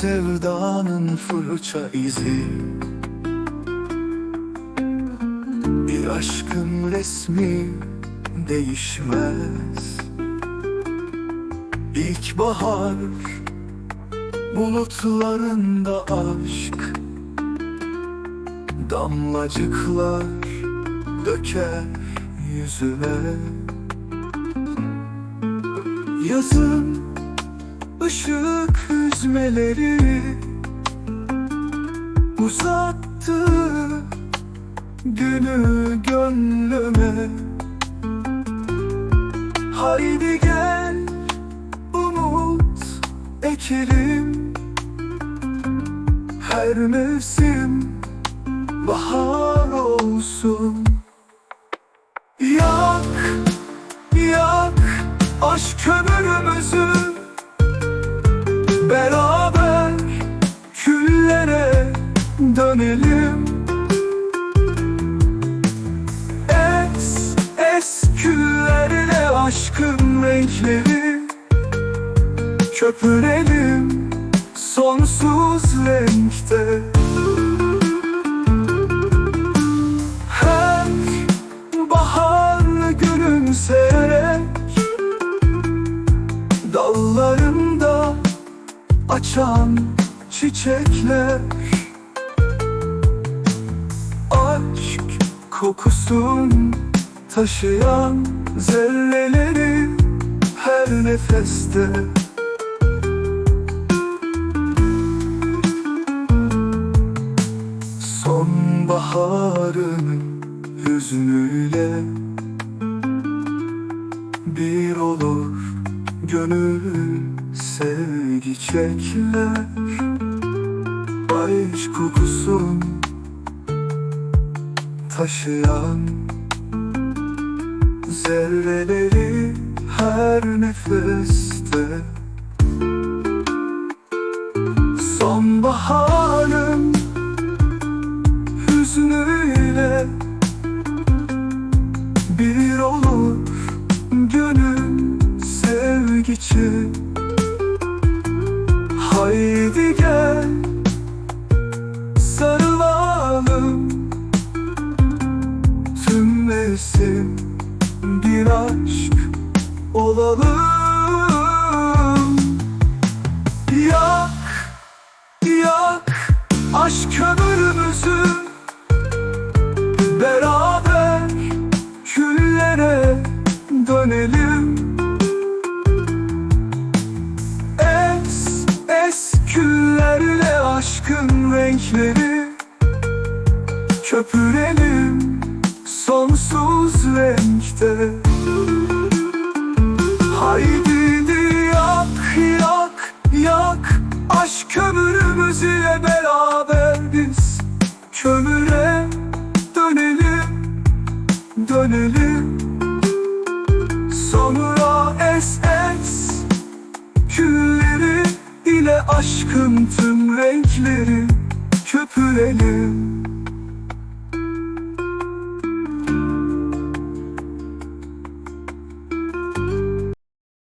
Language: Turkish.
sevdanın fırça izi. Bir aşkın resmi değişmez. İlkbahar bulutlarında aşk. Damlacıklar döker yüzüne. Yazın ışık hüzmeleri Uzattı günü gönlüme. Haydi gel umut ekelim. Her mevsim bahar olsun. Yak, yak aşk kömürümüzü dönelim. Es, es küllerle aşkın renkleri. Köpürelim sonsuz renkte. Her bahar gülümseyerek Dallarında açan çiçekler kokusun taşıyan zerreleri her nefeste. Sonbaharın hüznüyle bir olur gönül sevgi çekler. Aşk kokusun taşıyan Zerreleri her nefeste. Sonbaharın hüznüyle Bir olur gönül sevgi için Haydi renkleri Köpürelim sonsuz renkte. Haydi yak, yak, yak Aşk kömürümüzü ile beraber biz. Kömüre dönelim, dönelim. Sonra es es Külleri ile aşkın tüm renkleri Köpürelim